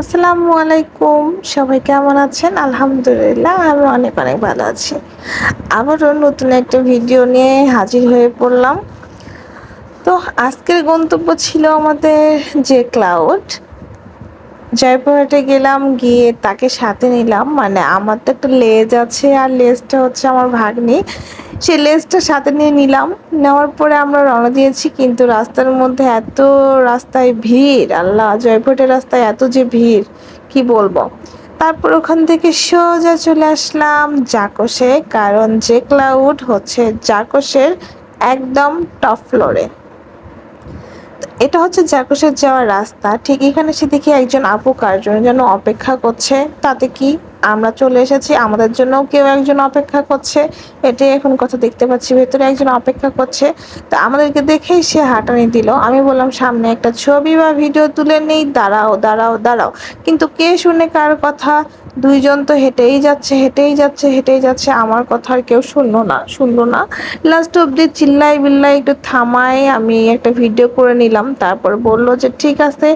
আসসালামু আলাইকুম। সবাই কেমন আছেন? আলহামদুলিল্লাহ, আমি অনেক অনেক ভালো আছি। আবারও নতুন একটা ভিডিও নিয়ে হাজির হয়ে পড়লাম। তো আজকের গন্তব্য ছিল আমাদের যে ক্লাউড জয়পুরহাটে গেলাম, গিয়ে তাকে সাথে নিলাম। মানে আমার তো একটা লেজ আছে, আর লেজটা হচ্ছে আমার ভাগ্নি। সেই লেজটা সাথে নিয়ে নিলাম। নেওয়ার পরে আমরা রওনা দিয়েছি কিন্তু রাস্তার মধ্যে এত রাস্তায় ভিড়, আল্লাহ, জয়পুরহাটের রাস্তায় এত যে ভিড়, কি বলব? তারপর ওখান থেকে সোজা চলে আসলাম জাকসে, কারণ যে ক্লাউড হচ্ছে জাকসের একদম টপ ফ্লোরে এটা হচ্ছে জাকুসের যাওয়ার রাস্তা। ঠিক এখানে সে দেখি একজন আপু কার যেন অপেক্ষা করছে, তাতে কি আমরা চলে এসেছি। আমাদের জন্য কেউ একজন অপেক্ষা করছে। এটাই এখন কথা দেখতে পাচ্ছি, ভেতরে একজন অপেক্ষা করছে। তো আমাদেরকে দেখেই সে হাঁটানি দিল। আমি বললাম, সামনে একটা ছবি বা ভিডিও তুলে নেই, দাঁড়াও দাঁড়াও দাঁড়াও। কিন্তু কে শুনে কার কথা? দুইজন তো হেঁটেই যাচ্ছে হেঁটেই যাচ্ছে হেঁটেই যাচ্ছে। আমার কথা আর কেউ শুনলো না শুনলো না। লাস্ট অব্দি চিল্লাই বিল্লাই একটু থামায়, আমি একটা ভিডিও করে নিলাম। তারপর বলল যে, ঠিক আছে,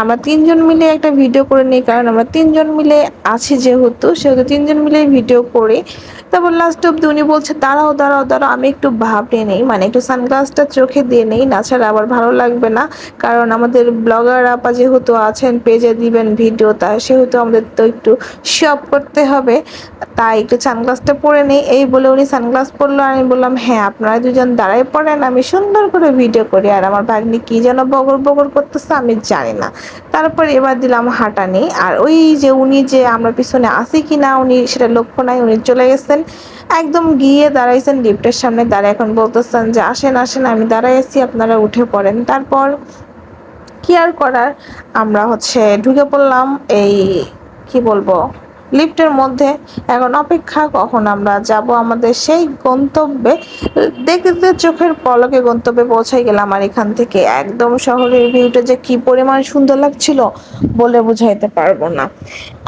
আমরা তিনজন মিলে একটা ভিডিও করে নিই, কারণ আমরা তিনজন মিলে আছি যেহেতু। সেহেতু তিনজন মিলে ভিডিও করে। তারপর লাস্ট অব্দি উনি বলছে, দাঁড়াও দাঁড়াও দাঁড়াও, আমি একটু ভাবড়ে নেই মানে একটু সানগ্লাসটা চোখে দিয়ে নেই, না ছাড়া আবার ভালো লাগবে না। কারণ আমাদের ব্লগার আপা যেহেতু আছেন পেজে দিবেন ভিডিও তা সেহেতু আমাদের তো একটু শপ করতে হবে। তাই একটু সানগ্লাসটা পরে নেই। এই বলে উনি সানগ্লাস পরলো, আর আমি বললাম হ্যাঁ আপনারা দুজন দাঁড়াই পড়েন, আমি সুন্দর করে ভিডিও করি, আর আমার ভাগ্নি কি যেন বগর বগর করতেছে, আমি জানি না। তারপর এবার দিলাম হাঁটা হাঁটানি, আর ওই যে উনি যে আমরা পিছনে আসি কি না উনি সেটা লক্ষ্য নাই, উনি চলে গেছেন। একদম গিয়ে দাঁড়াইছেন লিফটের সামনে, দাঁড়ায় এখন বলতেছেন যে, আসেন আসেন, আমি দাঁড়াইছি আপনারা উঠে পড়েন। তারপর কি আর করার? আমরা হচ্ছে ঢুকে পড়লাম এই, কি বলব? লিফটের মধ্যে। এখন অপেক্ষা, কখন আমরা যাব আমাদের সেই গন্তব্যে? দেখতে চোখের পলকে গন্তব্যে পৌঁছাই গেলাম আর এখান থেকে। একদম শহরের ভিউটা যে কি পরিমাণ সুন্দর লাগছিল বলে বুঝাইতে পারব না।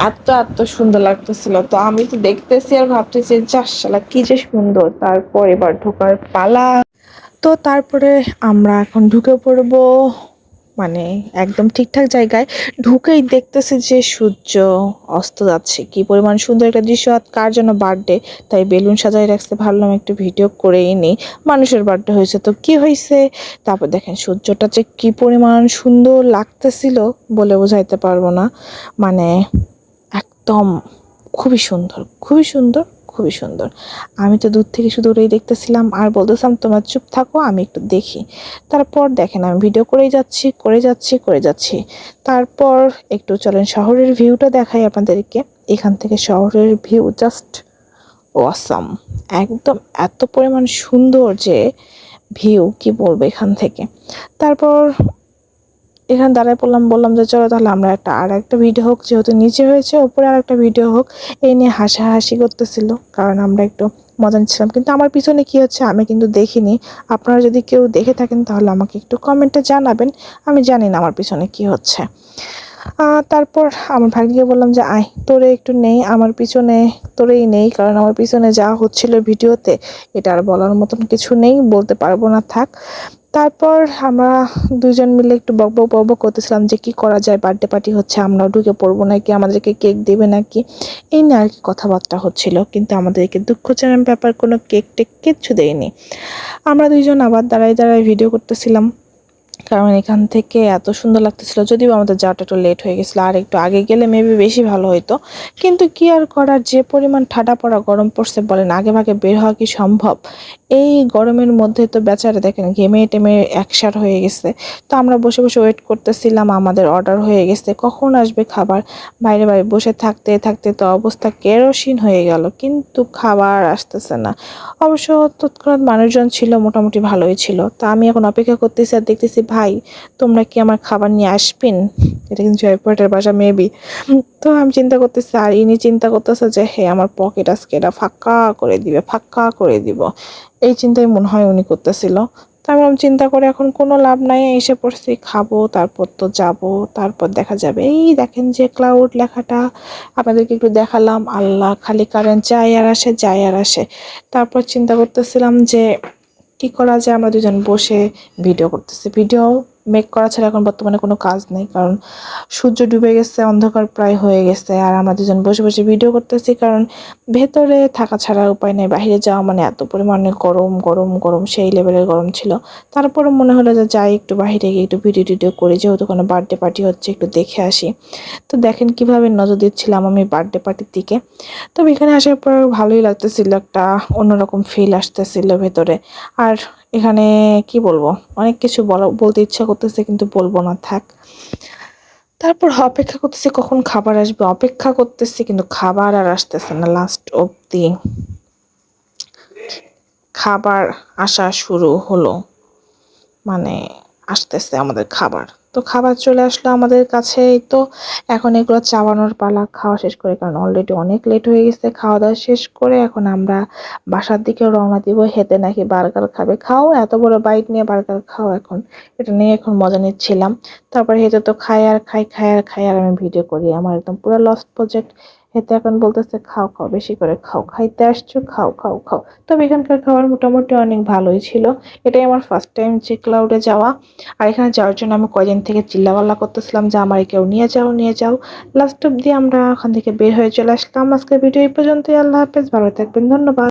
এত এত সুন্দর লাগতেছিল। তো আমি তো দেখতেছি আর ভাবতেছি চাষালা কি যে সুন্দর। তারপর এবার ঢোকার পালা। তো তারপরে আমরা এখন ঢুকে পড়ব মানে একদম ঠিকঠাক জায়গায় ঢুকেই দেখতেছি যে সূর্য অস্ত যাচ্ছে। কি পরিমাণ সুন্দর একটা দৃশ্য, আর কার জন্য বার্থডে তাই বেলুন সাজাই রাখতে ভাবলাম একটু ভিডিও করেই নিই মানুষের বার্থডে হয়েছে, তো কি হয়েছে? তারপর দেখেন, সূর্যটা যে কি পরিমাণ সুন্দর লাগতেছিল বলে বোঝাইতে পারব না। মানে একদম খুবই সুন্দর খুবই সুন্দর। খুবই সুন্দর। আমি তো দূর থেকে শুধু ওটাই দেখতেছিলাম, আর বলতেছিলাম, তোমার চুপ থাকো, আমি একটু দেখি। তারপর দেখেন, আমি ভিডিও করেই যাচ্ছি, করে যাচ্ছি করে যাচ্ছি। তারপর একটু চলেন শহরের ভিউটা দেখাই আপনাদেরকে। এখান থেকে শহরের ভিউ জাস্ট ওয়াসাম একদম এত পরিমাণ সুন্দর যে ভিউ কি বলব এখান থেকে। তারপর এখানে দাঁড়ায় পড়লাম, বললাম যে চলো তাহলে আমরা একটা আর একটা ভিডিও হোক, যেহেতু নিচে হয়েছে, ওপরে আর একটা ভিডিও হোক। এই নিয়ে হাসাহাসি করতেছিল, কারণ আমরা একটু মজা নিচ্ছিলাম। কিন্তু আমার পিছনে কি হচ্ছে আমি কিন্তু দেখিনি। আপনারা যদি কেউ দেখে থাকেন তাহলে আমাকে একটু কমেন্টে জানাবেন। আমি জানি না আমার পিছনে কি হচ্ছে। তারপর আমার ভাগ্যকে বললাম যে, আয়, তোরে একটু নেই, আমার পিছনে তোরেই নেই, কারণ আমার পিছনে যা হচ্ছিল ভিডিওতে এটা আর বলার মতন কিছু নেই, বলতে পারব না, থাক। তারপর আমরা দুজন মিলে একটু বক বক বক করতেছিলাম যে কি করা যায় বার্থডে পার্টি হচ্ছে আমরাও ঢুকে পড়ব নাকি, আমাদেরকে কেক দেবে নাকি? এই নিয়ে আর কি কথাবার্তা হচ্ছিল, কিন্তু আমাদেরকে দুঃখজনক ব্যাপার, কোনো কেক টেক কিচ্ছু দেয়নি। আমরা দুইজন আবার দাঁড়ায় দাঁড়ায় ভিডিও করতেছিলাম, কারণ এখান থেকে এত সুন্দর লাগতেছিল, যদিও আমাদের যাওয়াটা একটু লেট হয়ে গেছিল, আর একটু আগে গেলে মেবি বেশি ভালো হতো কিন্তু কি আর করার, যে পরিমাণ ঠাডা পড়া, গরম পড়ছে বলেন, আগে ভাগে বের হওয়া কি সম্ভব? এই গরমের মধ্যে তো বেচারা দেখেন ঘেমে টেমে একসার হয়ে গেছে। তো আমরা বসে বসে ওয়েট করতেছিলাম, আমাদের অর্ডার হয়ে গেছে। কখন আসবে খাবার? বাইরে বাইরে বসে থাকতে থাকতে তো অবস্থা কেরোসিন হয়ে গেল, কিন্তু খাবার আসতেছে না। অবশ্য তৎক্ষণাৎ মানুষজন ছিল, মোটামুটি ভালোই ছিল। তা আমি এখন অপেক্ষা করতেছি আর দেখতেছি, ভাই, তোমরা কি আমার খাবার নিয়ে আসবেন? এটা কিন্তু জয়পুরহাটের বাসা মেবি তো আমি চিন্তা করতেছি, আর ইনি চিন্তা করতেছে যে, হে, আমার পকেট আজকে এটা ফাঁকা করে দিবে, ফাঁকা করে দিব। এই চিন্তাই মনে হয় উনি করতেছিল। তারপর চিন্তা করে এখন কোনো লাভ নাই, এসে পড়ছি, খাব, তারপর তো যাব, তারপর দেখা যাবে। এই দেখেন যে ক্লাউড লেখাটা আপনাদেরকে একটু দেখালাম, আল্লাহ খালি কারেন্ট যায় আর আসে, যায় আর আসে। তারপর চিন্তা করতেছিলাম যে কি করা যায়, আমরা দুজন বসে ভিডিও করতেছি। ভিডিও মেক করা ছাড়া এখন বর্তমানে কোনো কাজ নেই, কারণ সূর্য ডুবে গেছে, অন্ধকার প্রায় হয়ে গেছে, আর আমরা দুজন বসে বসে ভিডিও করতেছি, কারণ ভেতরে থাকা ছাড়া উপায় নেই বাইরে যাওয়া মানে এত পরিমাণে গরম গরম গরম, সেই লেভেলের গরম ছিল। তারপরে মনে হলো যে যাই, একটু বাইরে গিয়ে একটু ভিডিও টিডিও করি, যেহেতু কোনো বার্থডে পার্টি হচ্ছে, একটু দেখে আসি। তো দেখেন কীভাবে নজর দিচ্ছিলাম আমি বার্থডে পার্টির দিকে। তবে এখানে আসার পর ভালোই লাগতেছিল, একটা অন্যরকম ফিল আসতেছিল ভেতরে। আর এখানে কি বলব? অনেক কিছু বলা, বলতে ইচ্ছা করতেছে কিন্তু বলব না, থাক। তারপর অপেক্ষা করতেছি কখন খাবার আসবে? অপেক্ষা করতেছি কিন্তু খাবার আর আসতেছে না লাস্ট অব্দি খাবার আসা শুরু হলো। মানে আসতেছে আমাদের খাবার। তো খাবার চলে আসলো আমাদের কাছে। তো এখন এগুলো চাবানোর পালা খাওয়া শেষ করে, কারণ অলরেডি অনেক লেট হয়ে গেছে খাওয়া দাওয়া শেষ করে এখন আমরা বাসার দিকে রওনা দিব। হেতে নাকি বার্গার খাবে। খাও, এত বড় বাইট নিয়ে বার্গার খাও এখন। এটা নিয়ে এখন মজা নিচ্ছিলাম। তারপরে হেতে তো খায় আর খাই খায় আর খাই আর আমি ভিডিও করি। আমার একদম পুরো লস্ট প্রজেক্ট হেতে এখন বলতেছে, খাও খাও, বেশি করে খাও, খাইতে আসছো, খাও খাও খাও। তবে এখানকার খাবার মোটামুটি অনেক ভালোই ছিল। এটাই আমার ফার্স্ট টাইম যে ক্লাউডে যাওয়া। আর এখানে যাওয়ার জন্য আমি কয়দিন থেকে চিল্লাপাল্লা করতেছিলাম যে, আমার কেউ নিয়ে যাও নিয়ে যাও। লাস্ট অব্দি আমরা ওখান থেকে বের হয়ে চলে আসলাম। আজকে ভিডিও এই পর্যন্তই। আল্লাহ হাফেজ। ভালো থাকবেন। ধন্যবাদ।